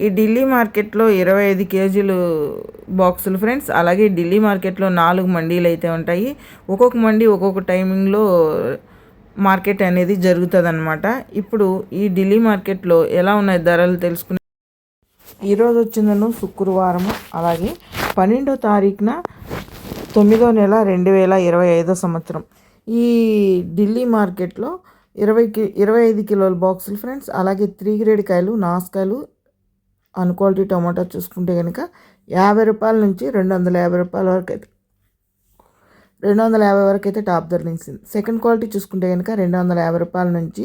ఈ ఢిల్లీ మార్కెట్లో ఇరవై ఐదు కేజీలు బాక్సులు ఫ్రెండ్స్ అలాగే ఢిల్లీ మార్కెట్లో నాలుగు మండీలు అయితే ఉంటాయి. ఒక్కొక్క మండీ ఒక్కొక్క టైమింగ్లో మార్కెట్ అనేది జరుగుతుంది ఇప్పుడు ఈ ఢిల్లీ మార్కెట్లో ఎలా ఉన్నాయి ధరలు తెలుసుకునే ఈరోజు వచ్చిందను శుక్రవారం అలాగే పన్నెండో తారీఖున తొమ్మిదో నెల రెండు వేల ఇరవై ఐదో సంవత్సరం. ఈ ఢిల్లీ మార్కెట్లో ఇరవై కి ఇరవై ఐదు కిలోల బాక్సులు ఫ్రెండ్స్ అలాగే త్రీ గ్రేడ్ కాయలు నాసుకాయలు క్వాలిటీ టమాటా చూసుకుంటే కనుక యాభై రూపాయల నుంచి రెండు వందల యాభై రూపాయల వరకు అయితే రెండు వందల యాభై వరకు అయితే టాప్ ధర నిలిచింది. సెకండ్ క్వాలిటీ చూసుకుంటే కనుక రెండు వందల యాభై రూపాయల నుంచి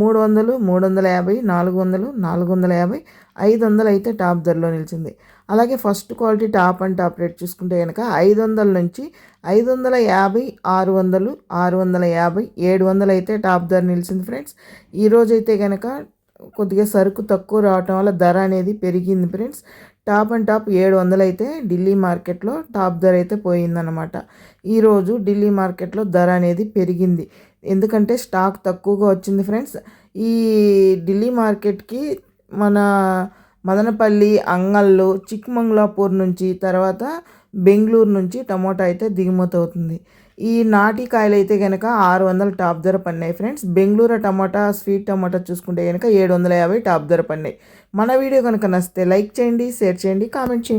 మూడు వందలు మూడు వందల యాభై నాలుగు వందలు నాలుగు వందల యాభై ఐదు వందలు అయితే టాప్ ధరలో నిలిచింది. అలాగే first quality top and top rate చూసుకుంటే కనుక ఐదు వందల నుంచి ఐదు వందల యాభై ఆరు వందలు ఆరు వందల యాభై ఏడు వందలు అయితే టాప్ ధర నిలిచింది ఫ్రెండ్స్. ఈరోజైతే కనుక కొద్దిగా సరుకు తక్కువ రావటం వల్ల ధర అనేది పెరిగింది ఫ్రెండ్స్. టాప్ అండ్ టాప్ ఏడు వందలు అయితే ఢిల్లీ మార్కెట్లో టాప్ ధర అయితే పోయిందన్నమాట. ఈరోజు ఢిల్లీ మార్కెట్లో ధర అనేది పెరిగింది. ఎందుకంటే స్టాక్ తక్కువగా వచ్చింది ఫ్రెండ్స్. ఈ ఢిల్లీ మార్కెట్కి మన మదనపల్లి అంగళ్ళు చిక్మంగళాపూర్ నుంచి తర్వాత బెంగళూరు నుంచి టమోటా అయితే దిగుమతి అవుతుంది. ఈ నాటి కాయలు అయితే కనుక ఆరు వందల టాప్ ధర పడినాయి friends. Bengaluru tomato sweet tomato చూసుకుంటే కనుక ఏడు వందల యాభై టాప్ ధర పడినాయి. మన వీడియో కనుక నచ్చితే లైక్ చేయండి షేర్ చేయండి కామెంట్ చేయండి.